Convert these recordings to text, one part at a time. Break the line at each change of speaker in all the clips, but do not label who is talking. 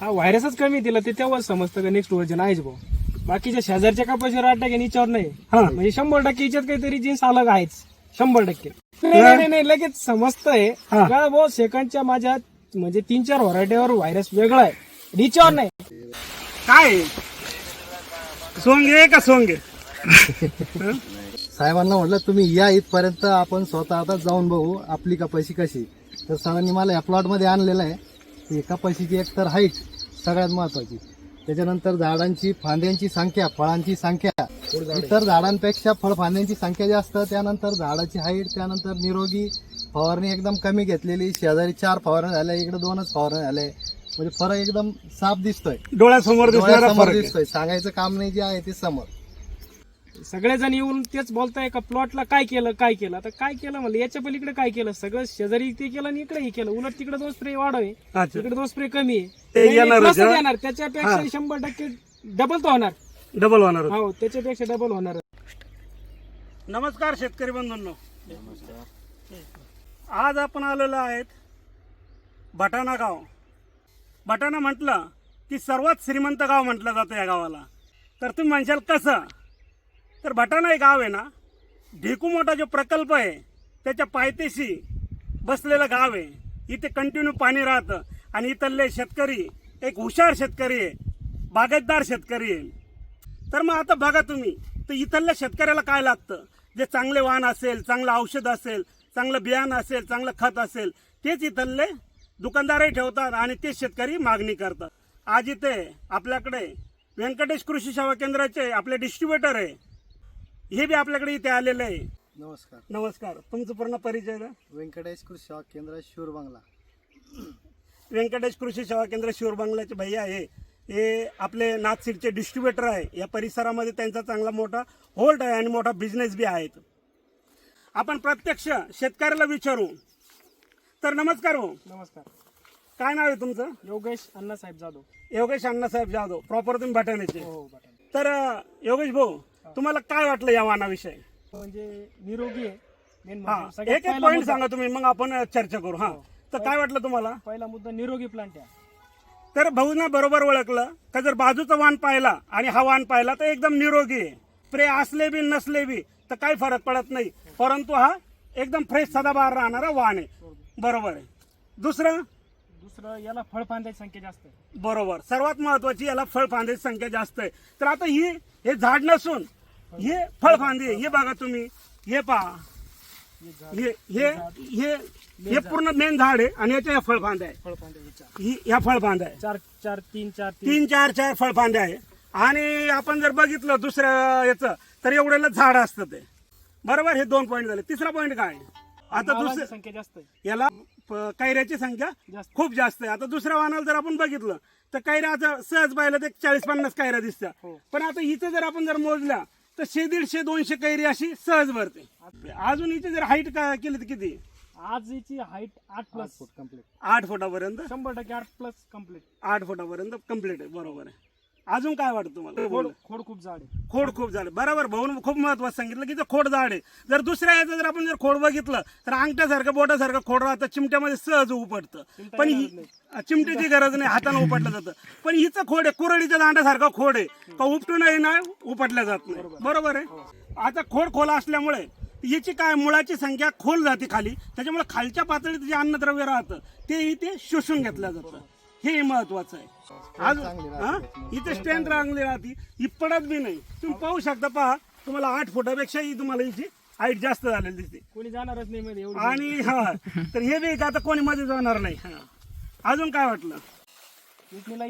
हा व्हायरसच कमी दिला ते तेव्हाच समजतं का नेक्स्ट वर्जन आहेच भाऊ. बाकीच्या शेजारच्या कपाशीवर आठ टक्के याच्यावर नाही.
हा.
म्हणजे शंभर टक्के याच्यात काहीतरी जीन्स अलग आहेच. शंभर टक्के. नाही, नाही नाही, नाही लगेच समजतंय.
हा.
का भाऊ सेकंडच्या माझ्या म्हणजे तीन चार व्हरायटीवर व्हायरस वेगळा आहे. रिचावर नाही.
काय? आहे? सोंगे का सोंगे?
साहेबांना म्हटलं तुम्ही या इथपर्यंत आपण स्वतः आता जाऊन बघू आपली कपाशी कशी. तर सरांनी मला या प्लॉटमध्ये आणलेलं आहे. ही कपाशीची एकतर हाईट सगळ्यात महत्वाची. त्याच्यानंतर झाडांची फांद्यांची संख्या फळांची संख्या. इतर झाडांपेक्षा फळफांद्यांची संख्या जास्त त्यानंतर झाडाची हाईट त्यानंतर निरोगी फवारणी एकदम कमी घेतलेली शेजारी चार फवारणी झाल्या इकडे दोनच फवारणी झाले म्हणजे फरक एकदम साफ दिसतोय.
डोळ्यासमोर.
दिसतोय. सांगायचं काम नाही जे आहे ते समोर.
सगळेजण येऊन तेच बोलताय का प्लॉटला काय केलं काय केलं? आता काय केलं म्हणलं? याच्या पलीकडे काय केलं? सगळं शेजारी ते केलं आणि इकडे हे केलं. उलट तिकडे दोन स्प्रे वाढवे
अच्छा.
तिकडे दोन स्प्रे कमी आहे
ते येणारच, हा?
येणार त्याच्यापेक्षा शंभर टक्के डबल तो होणार.
डबल होणार होतं.
हो त्याच्यापेक्षा डबल होणार.
नमस्कार शेतकरी बंधूंनो. आज आपण आलेलो आहेत बटाणा गाव. बटाणा म्हटलं की सर्वात श्रीमंत गाव म्हटलं जातं या गावाला. तर तुम्ही म्हणशाल कसं? तर बटाणा हे गाव आहे ना ढेकू मोठा जो प्रकल्प आहे त्याच्या पायथ्याशी बसलेलं गाव आहे. इथे कंटिन्यू पाणी राहतं. आणि इथले शेतकरी एक हुशार शेतकरी आहे बागायतदार शेतकरी आहे. तर मग आता बघा तुम्ही तर इथल्या शेतकऱ्याला काय लागतं? जे चांगले वाहन असेल चांगलं औषध असेल चांगलं बियाणं असेल चांगलं खत असेल तेच इथले दुकानदारही ठेवतात आणि ते शेतकरी मागणी करतात. आज इथे आपल्याकडे व्यंकटेश कृषी सेवा केंद्राचे आपले डिस्ट्रीब्युटर आहे. हे बी आपल्याकडे इथे आलेले आहे.
नमस्कार.
नमस्कार. तुमचं पूर्ण परिचय द्या.
व्यंकटेश कृषी सेवा केंद्र शूर बंगला.
व्यंकटेश कृषी सेवा केंद्र शिवर बंगल्याचे भैया आहे. हे आपले नाथसीडचे डिस्ट्रीब्युटर आहे. या परिसरामध्ये त्यांचा चांगला मोठा होल्ड आहे आणि मोठा बिझनेस बी आहेत. आपण प्रत्यक्ष शेतकऱ्याला विचारू. तर नमस्कार हो.
नमस्कार.
काय नाव आहे तुमचं?
योगेश अण्णासाहेब जाधव.
योगेश अण्णासाहेब जाधव. प्रॉपर तुम्ही भटाण्याचे.
हो बटाणे.
तर अं, योगेश भाऊ तुम्हाला काय वाटलं या वाहनाविषयी
म्हणजे निरोगी आहे. मेन
हा
म्हणजे
एक एक
मुद्दा-
सांगा तुम्ही मग आपण चर्चा करू हा. तर काय वाटलं तुम्हाला?
पहिला मुद्दा निरोगी प्लांट आहे.
तर भाऊना बरोबर ओळखलं का जर बाजूचा वाहन पाहिला आणि हा वाहन पाहिला तर एकदम निरोगी आहे. स्प्रे असले बी नसले बी तर काही फरक पडत नाही. परंतु हा एकदम फ्रेश सदाबहार राहणारा वाहन आहे. बरोबर आहे. दुसरं?
दुसरं याला फळफांद्याची संख्या जास्त आहे.
बरोबर. सर्वात महत्वाची याला फळफांद्याची संख्या जास्त आहे. तर आता ही हे झाड नसून हे फळफांदे हे बघा तुम्ही. हे पहा. हे हे हे हे पूर्ण मेन झाड आहे आणि याच्या या फळफांद्या आहे ही ह्या फळफांद्या आहे
चार चार तीन चार तीन.
चार चार फळफांदे आहे आणि आपण जर बघितलं दुसऱ्या याचं तर एवढ्याला झाड असतं ते. बरोबर? हे दोन पॉईंट झाले. तिसरा पॉईंट काय? आता दुसरं
संख्या जास्त आहे.
याला कैऱ्याची संख्या. खूप जास्त आहे. आता दुसऱ्या वाहनाला जर आपण बघितलं तर कैऱ्या आता सहज पाहिलं तर चाळीस पन्नास कैऱ्या दिसत्या.
हो.
पण आता हिचं जर आपण जर मोजल्या तर शे दीडशे दोनशे कैरी अशी सहज भरते. अजून हिची जर हाईट का केली तर किती?
आज याची हाईट आठ प्लस
कंप्लीट
आठ फुटापर्यंत?
शंभर टक्के आठ प्लस कंप्लीट
आठ फुटापर्यंत कंप्लीट आहे. बरोबर आहे. अजून काय वाटतं तुम्हाला?
खोड खोड खूप जाड आहे.
खोड खूप झालं बरोबर भाऊन खूप महत्वाचं सांगितलं की ते खोड झाड आहे. जर दुसऱ्या याचं जर आपण जर खोड बघितलं तर अंगठ्यासारखं बोटासारखं खोड राहतं चिमट्यामध्ये सहज उपटतं. पण ही चिमट्याची गरज नाही हाताने उपटलं जातं. पण हिचं खोड आहे कुरडीच्या दांड्यासारखं खोड आहे. का उपटूनही नाही उपटल्या जात नाही. बरोबर. आहे? आता खोड खोला असल्यामुळे याची काय मुळाची संख्या खोल जाते खाली. त्याच्यामुळे खालच्या पातळीत जे अन्नद्रव्य राहतं ते इथे शोषून घेतलं जातं. हे महत्वाचं आहे. आज हा? इथे स्ट्रेंथ चांगली राहते. ही पडत बी नाही. तुम्ही पाहू शकता पहा. तुम्हाला आठ फुटापेक्षाही तुम्हाला हिची हाईट जास्त झालेली दिसते.
कोणी जाणारच नाही मध्ये एवढी.
आणि हा. तर हे बी का आता कोणी मध्ये जाणार नाही. हा. अजून काय वाटलं?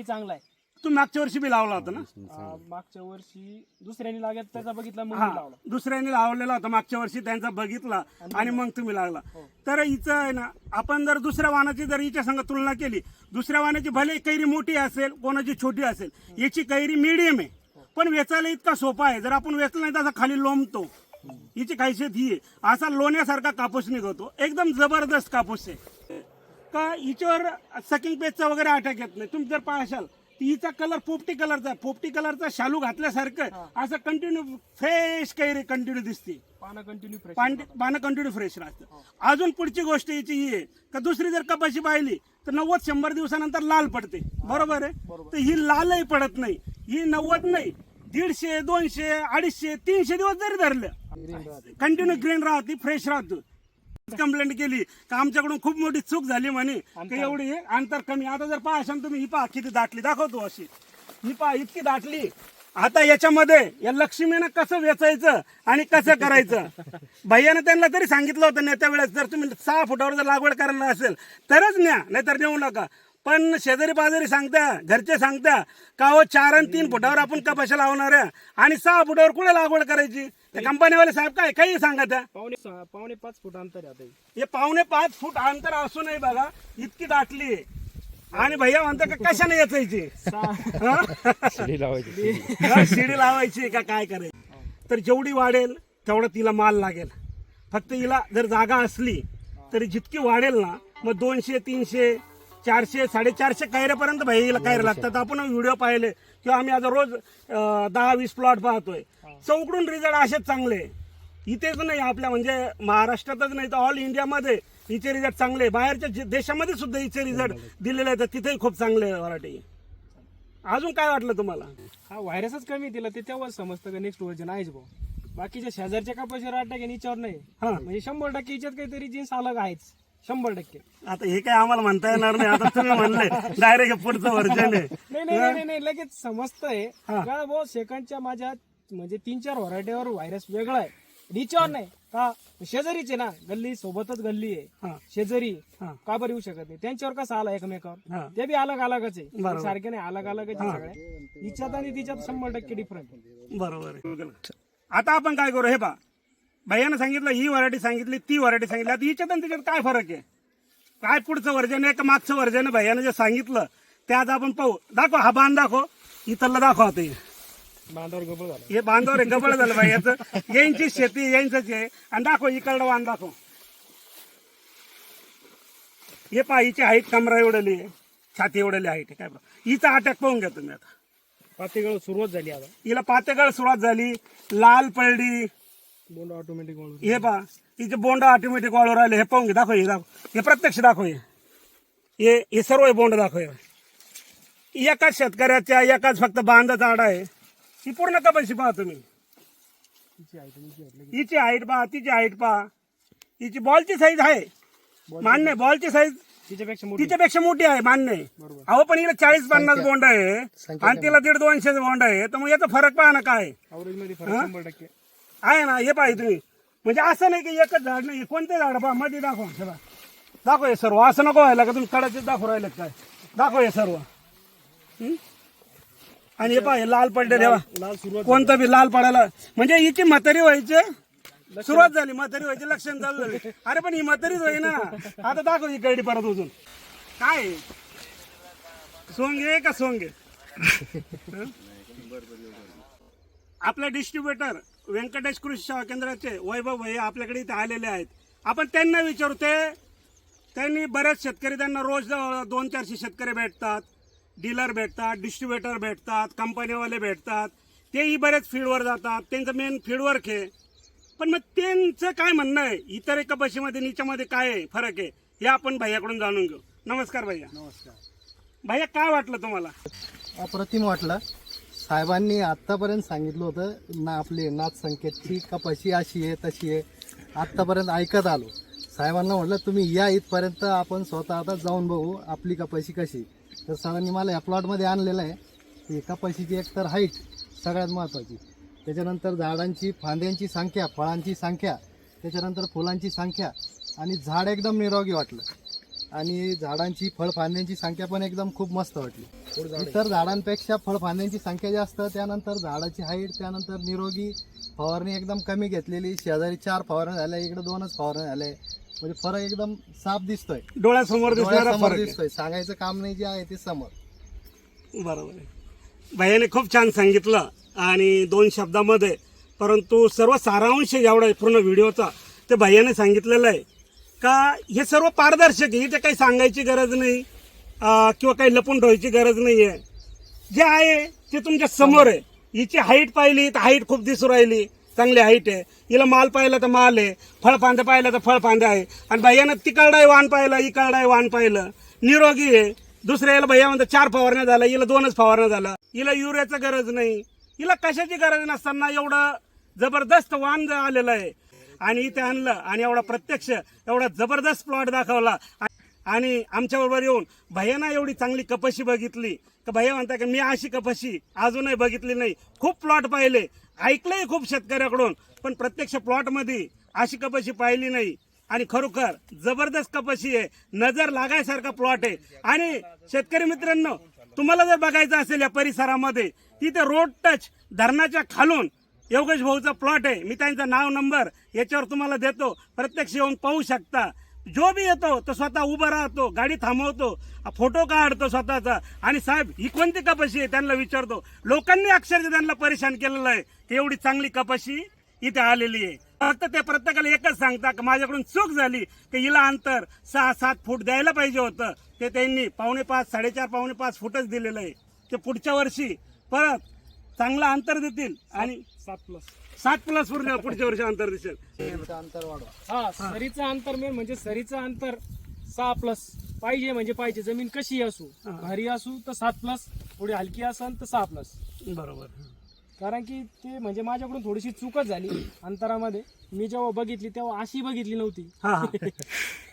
चांगला आहे.
तुम्ही मागच्या वर्षी बी लावला होता ना?
अं, मागच्या वर्षी. दुसऱ्याने लागत त्याचा बघितला मग
हा
लावला.
दुसऱ्यांनी लावलेला होता मागच्या वर्षी त्यांचा बघितला आणि मग? तुम्ही लागला. तर हिचं आहे ना आपण जर दुसऱ्या वाहनाची जर हिच्या संग तुलना केली दुसऱ्या वाहनाची भले कैरी मोठी असेल कोणाची छोटी असेल याची कैरी मिडियम आहे. पण वेचायला इतका सोपा आहे. जर आपण वेचलं नाही तर असा खाली लोंबतो. हिची खासियत ही आहे. असा लोण्यासारखा कापूस निघतो. एकदम जबरदस्त कापूस आहे. का हिच्यावर सकिंग पेजचा वगैरे अटॅक येत नाही. तुम्ही जर पाहशाल तिचा कलर पोपटी कलरचा पोपटी कलरचा शालू घातल्यासारखं असं कंटिन्यू फ्रेश कैरी कंटिन्यू दिसते.
पानं कंटिन्यू फ्रेश
पान- पानं कंटिन्यू फ्रेश राहतं. अजून पुढची गोष्ट याची ही आहे का दुसरी जर कपाशी पाहिली तर नव्वद शंभर दिवसानंतर लाल पडते. बरोबर आहे? तर ही लालही पडत नाही. ही नव्वद नाही. दीडशे दोनशे अडीचशे तीनशे दिवस जरी धरलं कंटिन्यू ग्रीन राहते फ्रेश राहतो. कंप्लेंट केली का आमच्याकडून खूप मोठी चूक झाली म्हणे. की एवढी अंतर कमी. आता जर पाहा तुम्ही ही पहा किती दाटली. दाखवतो अशी. ही पहा इतकी दाटली. आता याच्यामध्ये या लक्ष्मीनं कसं वेचायचं आणि कसं करायचं? भैयानं त्यांना तरी सांगितलं होतं नेत्या वेळेस जर तुम्ही सहा फुटावर जर लागवड करायला असेल तरच न्या नाहीतर नेऊ नका. पण शेजारी पाजारी सांगता घरचे सांगता का हो चार आणि तीन फुटावर आपण कपाशा लावणार आहे? आणि सहा फुटावर कुठे लागवड करायची? त्या कंपनीवाले साहेब काय काही सांगा त्या.
पावणे सहा पावणे पाच फूट अंतर आहे आता हे.
हे पावणे पाच फूट अंतर असूनही बघा इतकी दाटली आहे. आणि भैया म्हणता का कशाने याचायची
सहा.
हा, शिडी लावायची का काय करायचं? तर जेवढी वाढेल तेवढं तिला माल लागेल. फक्त हिला जर जागा असली तरी जितकी वाढेल ना मग दोनशे तीनशे चारशे साडेचारशे कैऱ्यापर्यंत भैयाला कैऱ्या लागतात. आपण व्हिडिओ पाहिले किंवा आम्ही आता रोज अं, दहा वीस प्लॉट पाहतोय. चौकडून रिझल्ट असेच चांगले. इथेच नाही आपल्या म्हणजे महाराष्ट्रातच नाही तर ऑल इंडियामध्ये हिचे रिझल्ट चांगले. बाहेरच्या जे- देशामध्ये सुद्धा हिचे रिझल्ट दिलेले आहेत तिथेही खूप चांगले व्हरायटी अजून काय वाटलं तुम्हाला?
हा व्हायरसच कमी दिला ते तेव्हाच समजतं का नेक्स्ट वर्जन आहेच भाऊ बाकीच्या शेजारच्या कपाशी आठ टक्के हिच्यावर नाही.
हा.
म्हणजे शंभर टक्के हिच्यात काहीतरी जीन्स अलग आहेच. शंभर टक्के.
आता हे काय आम्हाला म्हणता येणार नाही. आता तुम्ही म्हणले डायरेक्ट पुढचं वर्जन आहे.
नाही नाही नाही, नाही लगेच समजतंय.
हा.
का भाऊ सेकंडच्या माझ्या म्हणजे तीन चार व्हरायटीवर व्हायरस वेगळा आहे. रिचॉर नाही. का? शेजारीचे ना. गल्ली सोबतच गल्ली आहे.
हा.
शेजारी.
हा.
का बरं येऊ शकत नाही? त्यांच्यावर कसा आला
हा.
एकमेकावर ते बी अलग अलगच आहे.
बरोबर.
सारखे नाही अलग अलगच आहे सगळ्या हिच्यात आणि तिच्यात शंभर टक्के डिफरंट
बरोबर आहे. आता आपण काय करू? हे पा भैयानं सांगितलं ही व्हरायटी सांगितली ती व्हरायटी सांगितली. आता हिच्यात आणि त्याच्यात काय फरक आहे? काय पुढचं वर्जन आहे का मागचं वर्जन आहे? भैयानं जे सांगितलं ते आज आपण पाहू. दाखव हा बांध दाखव. इथलं दाखव आता हे.
बांधावर गबळ झालं.
हे बांधावर गबळ झालं भाई याचं शेती यांचंच आहे. आणि दाखव इकडलं बांध दाखव. हे पहा हिची हाईट कमरा एवढली आहे. छाती एवढली हाईट आहे. काय. हिचा अटॅक पाहून घ्या तुम्ही आता.
पातेगळ सुरुवात झाली आता.
हिला पातेगळ सुरुवात झाली. लाल पडली
बोंड ऑटोमॅटिक वळून
हे पहा हिचे बोंड ऑटोमॅटिक वाळू राहिले हे पाहून घे दाखव हे दाखव. हे प्रत्यक्ष दाखव हे. हे हे सर्व हे बोंड दाखव हे. एकाच शेतकऱ्याच्या एकाच फक्त बांधाचा आडा आहे. ही पूर्ण कपाशी पहा तुम्ही?
हिची
हाईट पहा तिची हाईट पहा. हिची बॉलची साईज आहे. मान्य बॉलची साईज
तिच्यापेक्षा
तिच्यापेक्षा मोठी आहे मान्य. अहो पण हिला चाळीस पन्नास बोंड आहे. आणि तिला दीड दोनशे बोंड आहे. तर मग याचा फरक पहा ना काय. आहे ना हे पाहिजे तुम्ही. म्हणजे असं नाही की एकच झाड नाही कोणते झाड पहा मध्ये दाखव पहा. दाखव हे सर्व. असं नको व्हायला का तुम्ही कडाचे दाखव राहिले काय? दाखव हे सर्व? आणि हे पहा हे लाल पडले देवा कोणतं बी लाल पडायला. म्हणजे हिची म्हातारी व्हायचे सुरुवात झाली म्हातारी व्हायची लक्षण चालू झाले अरे पण ही म्हातारीच होई ना. आता दाखव ही कैडी परत अजून काय? आहे? सोंगे का सोंगे? आपले डिस्ट्रीब्युटर व्यंकटेश कृषी सेवा केंद्राचे वैभव भैया आपल्याकडे इथे आलेले आहेत. आपण त्यांना विचारू ते त्यांनी बरेच शेतकरी त्यांना रोज दोन चारशे शेतकरी भेटतात डीलर भेटतात डिस्ट्रीब्युटर भेटतात कंपनीवाले भेटतात. तेही बरेच फील्डवर जातात त्यांचं मेन फील्डवर्क आहे पण मग त्यांचं काय म्हणणं आहे? इतर एका बशीमध्ये निच्यामध्ये काय आहे? फरक आहे? हे आपण भैयाकडून जाणून घेऊ. नमस्कार भैया.
नमस्कार.
भैया काय वाटलं तुम्हाला?
अप्रतिम वाटलं. साहेबांनी आत्तापर्यंत सांगितलं होतं ना आपली नाथ संकेतची कपाशी अशी आहे तशी आहे. आत्तापर्यंत ऐकत आलो. साहेबांना म्हटलं तुम्ही या इथपर्यंत आपण स्वतः आता जाऊन बघू आपली कपाशी कशी. तर सरांनी मला या प्लॉटमध्ये आणलेलं आहे. की कपाशीची एक तर हाईट सगळ्यात महत्त्वाची त्याच्यानंतर झाडांची फांद्यांची संख्या फळांची संख्या त्याच्यानंतर फुलांची संख्या आणि झाड एकदम निरोगी वाटलं. आणि झाडांची फळफांद्यांची संख्या पण एकदम खूप मस्त वाटली. इतर झाडांपेक्षा फळफांद्यांची संख्या जास्त त्यानंतर झाडाची हाईट त्यानंतर निरोगी फवारणी एकदम कमी घेतलेली. शेजारी चार फवारण्या झाल्या इकडे दोनच फवारण्या झाल्या म्हणजे फरक एकदम साफ दिसतोय.
डोळ्यासमोर
डोळ्यासमोर. दिसतोय. सांगायचं काम नाही जे आहे ते समोर.
बरोबर आहे. भैयाने खूप छान सांगितलं आणि दोन शब्दामध्ये परंतु सर्व सारांश जेवढा आहे पूर्ण व्हिडिओचा ते भैयाने सांगितलेलं आहे. का हे सर्व पारदर्शक आहे. इथे काही सांगायची गरज नाही किंवा काही लपून ठेवायची गरज नाही आहे जे आहे ते तुमच्यासमोर आहे. हिची हाईट पाहिली तर हाईट खूप दिसू राहिली. चांगली हाईट आहे. हिला माल पाहिला तर माल आहे. फळफांदे पाहिलं तर फळफांदे आहे. आणि भैयानं तिकडं वाण पाहिलं इकडं वाण पाहिलं. निरोगी आहे. दुसऱ्या याला भैया म्हणतात चार फवारण्या झाल्या हिला दोनच फवारण्या झाल्या. हिला युरियाचं गरज नाही. हिला कशाची गरज नसताना एवढं जबरदस्त वाण आलेलं आहे आणि इथे आणलं आणि एवढा प्रत्यक्ष एवढा जबरदस्त प्लॉट दाखवला. आणि आमच्याबरोबर येऊन भैयानं एवढी चांगली कपाशी बघितली. का भैया म्हणता की मी अशी कपाशी अजूनही बघितली नाही. खूप प्लॉट पाहिले. ऐकलंय खूप शेतकऱ्याकडून पण प्रत्यक्ष प्लॉटमध्ये अशी कपाशी पाहिली नाही. आणि खरोखर जबरदस्त कपाशी आहे. नजर लागायसारखा प्लॉट आहे. आणि शेतकरी मित्रांनो तुम्हाला जर बघायचं असेल या परिसरामध्ये तिथे रोड टच धरणाच्या खालून योगेश भाऊचा प्लॉट आहे. मी त्यांचा नाव नंबर याच्यावर तुम्हाला देतो. प्रत्यक्ष येऊन पाहू शकता. जो बी येतो तो स्वतः उभा राहतो गाडी थांबवतो फोटो काढतो स्वतःचा. आणि साहेब ही कोणती कपाशी आहे? त्यांना विचारतो. लोकांनी अक्षरशः त्यांना परेशान केलेलं आहे. ते एवढी चांगली कपाशी इथे आलेली आहे. फक्त ते प्रत्येकाला एकच सांगता की माझ्याकडून चूक झाली की हिला अंतर सहा सात फूट द्यायला पाहिजे होतं. ते त्यांनी पावणे पाच साडेचार पावणे पाच फूटच दिलेलं आहे. ते पुढच्या वर्षी परत चांगलं अंतर देतील आणि
सात प्लस
सात प्लस पूर्ण पुढच्या वर्षी अंतर दिसेल.
अंतर वाढवा.
हा सरीचं अंतर मेन म्हणजे सरीचं अंतर सहा प्लस पाहिजे म्हणजे पाहिजे. जमीन कशी असू? भारी असू तर सात प्लस थोडी हलकी असेल तर सहा प्लस
बरोबर.
कारण की ते म्हणजे माझ्याकडून थोडीशी चूकच झाली अंतरामध्ये. मी जेव्हा बघितली तेव्हा अशी बघितली नव्हती.
हा हा.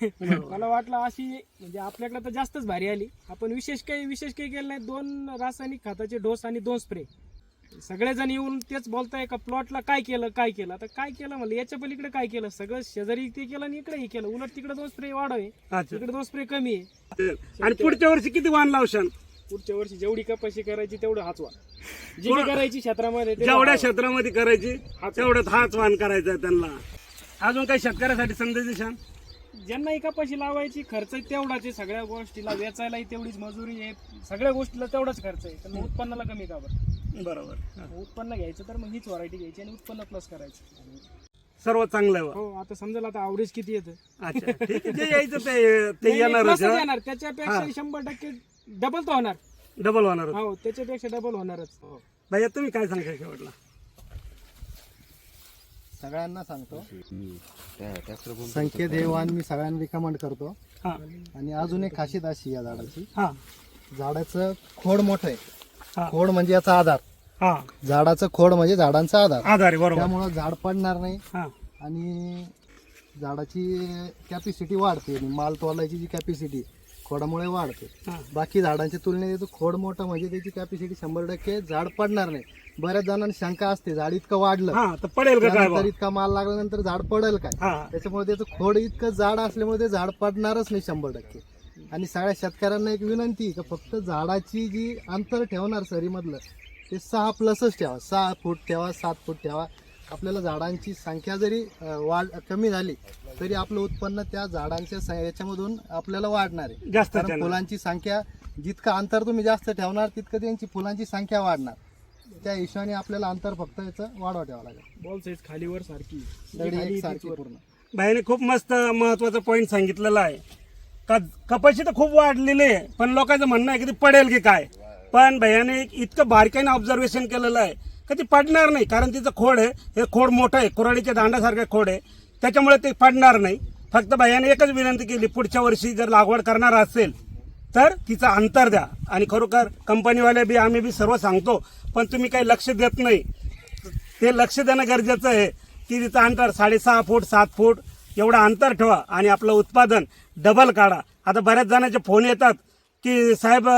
मला वाटलं अशी म्हणजे आपल्याकडे तर जास्तच भारी आली. आपण विशेष काही विशेष काही केलं नाही. दोन रासायनिक खताचे डोस आणि दोन स्प्रे सगळेजण येऊन तेच बोलताय का प्लॉटला काय केलं काय केलं? आता काय केलं म्हणलं? याच्या पलीकडे काय केलं? सगळं शेजारी ते केलं आणि इकडेही केलं. उलट तिकडे दोन स्प्रे वाढ आहे.
अच्छा.
इकडे दोन स्प्रे कमी आहे.
आणि पुढच्या वर्षी किती वाण लावशान
पुढच्या वर्षी जेवढी कपाशी करायची तेवढं हाचवा जी करायची क्षेत्रामध्ये
जेवढ्या
वाढवा.
क्षेत्रामध्ये करायची तेवढ्यात हाच वाण करायचा आहे त्यांना. अजून काही शेतकऱ्यासाठी संदेश दिशान
ज्यांना कपाशी लावायची खर्च तेवढाच आहे. सगळ्या गोष्टीला वेचायलाही तेवढीच मजुरी आहे. सगळ्या गोष्टीला तेवढाच खर्च आहे. तर मग उत्पन्नाला कमी का बरं?
बरोबर.
उत्पन्न घ्यायचं तर मग हीच व्हरायटी घ्यायची आणि उत्पन्न प्लस करायचं.
सर्व चांगलं आहे.
हो आता समजा आता अवरेज किती येतं
अच्छा ठीक आहे. जे यायचं ते ते येणार
त्याच्यापेक्षा शंभर टक्के डबल तर होणार.
डबल होणार
हो त्याच्यापेक्षा डबल होणारच. हो.
भैया तुम्ही काय सांगता शेवटला?
सगळ्यांना सांगतो. संकेत हे वाण मी सगळ्यांना रिकमेंड करतो.
हा.
आणि अजून एक खासियत अशी या झाडाची.
हा.
झाडाचं खोड मोठं आहे.
हा.
खोड म्हणजे याचा आधार.
हा.
झाडाचं खोड म्हणजे झाडांचा आधार.
आधार आहे बरोबर.
त्यामुळं झाड पडणार नाही
हा.
आणि झाडाची कॅपॅसिटी वाढते. आणि माल तोलायची जी कॅपॅसिटी खोडामुळे वाढते.
हा.
बाकी झाडांच्या तुलनेत खोड मोठं म्हणजे त्याची कॅपॅसिटी शंभर टक्के झाड पडणार नाही. बऱ्याच जणांना शंका असते झाड इतकं वाढलं.
हा तर पडेल का काय
इतका माल लागल्यानंतर झाड पडेल काय?
हा.
त्याच्यामुळे त्याचं खोड इतकं जाड असल्यामुळे ते झाड पडणारच नाही शंभर टक्के. आणि सगळ्या शेतकऱ्यांना एक विनंती का फक्त झाडाची जी अंतर ठेवणार सरीमधलं ते सहा प्लसच ठेवा. सहा फूट ठेवा सात फूट ठेवा. आपल्याला झाडांची संख्या जरी वाढ कमी झाली तरी आपलं उत्पन्न त्या झाडांच्या याच्यामधून आपल्याला वाढणार आहे.
जास्त.
फुलांची संख्या जितकं अंतर तुम्ही जास्त ठेवणार तितकं त्यांची फुलांची संख्या वाढणार. त्या हिशोबाने आपल्याला अंतर फक्त याचं वाढवा ठेवावं लागेल.
बॉल साईज खालीवर सारखी.
सारखी. पूर्ण.
भाईने खूप मस्त महत्त्वाचा पॉईंट सांगितलेला आहे. का कपाशी तर खूप वाढलेली आहे पण लोकांचं म्हणणं आहे की ती पडेल की काय? पण भैयाने इतकं बारकाईने ऑब्झर्वेशन केलेलं आहे का ती पडणार नाही कारण तिचं खोड आहे. हे खोड मोठं आहे कुराडीच्या दांडासारखं खोड आहे. त्याच्यामुळे ते पडणार नाही. फक्त भैयाने एकच विनंती केली पुढच्या वर्षी जर लागवड करणार असेल तर तिचं अंतर द्या. आणि खरोखर कंपनीवाले बी आम्ही बी सर्व सांगतो पण तुम्ही काही लक्ष देत नाही. ते लक्ष देणं गरजेचं आहे की तिचं अंतर साडेसहा फूट सात फूट एवढं अंतर ठेवा आणि आपलं उत्पादन डबल काढा. आता बऱ्याच जणांचे फोन येतात की साहेब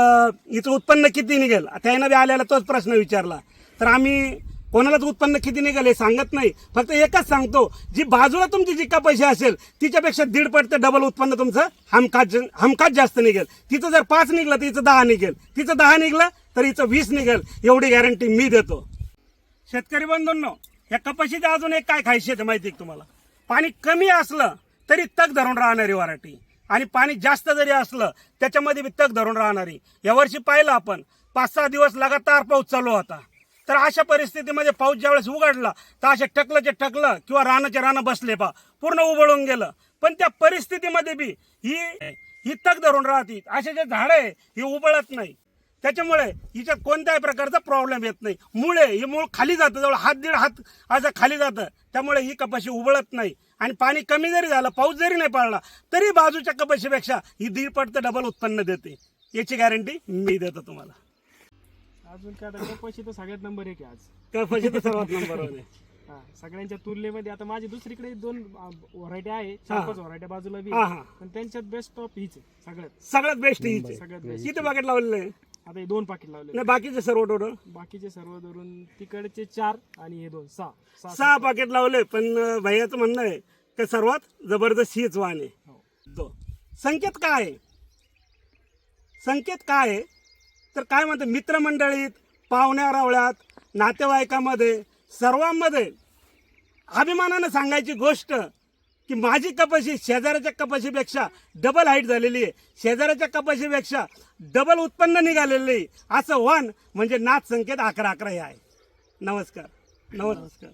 इथं उत्पन्न किती निघेल? त्यानं बी आलेला तोच प्रश्न विचारला. तर आम्ही कोणालाच उत्पन्न किती निघेल हे सांगत नाही. फक्त एकच सांगतो जी बाजूला तुमची जी का पैसे असेल तिच्यापेक्षा दीड पट ते डबल उत्पन्न तुमचं हमखास हमखास जास्त निघेल. तिचं जर पाच निघलं तर हिचं दहा निघेल. तिचं दहा निघलं तर हिचं वीस निघेल. एवढी गॅरंटी मी देतो. शेतकरी बंधूंनो या कपाशीचं अजून एक काय खायचे माहिती आहे तुम्हाला? पाणी कमी असलं तरी तग धरून राहणारी वराठी. आणि पाणी जास्त जरी असलं त्याच्यामध्ये बी तग धरून राहणारी. यावर्षी पाहिलं आपण पाच सहा दिवस लगातार पाऊस चालू होता. तर अशा परिस्थितीमध्ये पाऊस ज्यावेळेस उघडला तर असे टकलंचे टकलं किंवा रानाचे रानं बसले पा पूर्ण उबळून गेलं. पण त्या परिस्थितीमध्ये बी ही ही तग धरून राहते. असे जे झाडं आहे ही उबळत नाही. त्याच्यामुळे हिच्यात कोणत्याही प्रकारचा प्रॉब्लेम येत नाही. मुळे हे मूळ खाली जातं जवळ हात दीड हात असं खाली जातं. त्यामुळे ही कपाशी उबळत नाही. आणि पाणी कमी जरी झालं पाऊस जरी नाही पडला तरी बाजूच्या कपाशीपेक्षा ही दीड पट तर डबल उत्पन्न देते. याची गॅरंटी मी देतो तुम्हाला.
अजून काय आता कपाशी तर सगळ्यात नंबर एक आहे आज.
कपाशी तर सर्वात नंबर आहे.
हा सगळ्यांच्या तुलनेमध्ये आता माझी दुसरीकडे दोन व्हरायटी आहे. चार. पाच व्हरायटी बाजूला बी आहे.
हा.
पण त्यांच्यात बेस्ट ऑफ हीच आहे सगळ्यात.
सगळ्यात बेस्ट हीच आहे.
सगळ्यात बेस्ट
किती बकेट लावलेलं? आहे
आता हे दोन पाकिट लावले
नाही बाकीचे सर्व टोटल
बाकीचे सर्व धरून तिकडचे चार आणि हे दोन सहा.
सहा पाकिट. लावले पण अं, भैयाचं म्हणणं आहे की सर्वात जबरदस्त हीच वाण आहे.
हो.
तो. संकेत काय आहे? संकेत काय आहे? तर काय म्हणतं मित्रमंडळीत पाहुण्या रावळ्यात नातेवाईकामध्ये सर्वांमध्ये अभिमानानं सांगायची गोष्ट की माझी कपाशी शेजाऱ्याच्या कपाशीपेक्षा डबल हाईट झालेली आहे. शेजाऱ्याच्या कपाशीपेक्षा डबल उत्पन्न निघालेलं आहे. असं वाण म्हणजे नाथ संकेत अकरा अकरा हे आहे. नमस्कार. नमस्कार.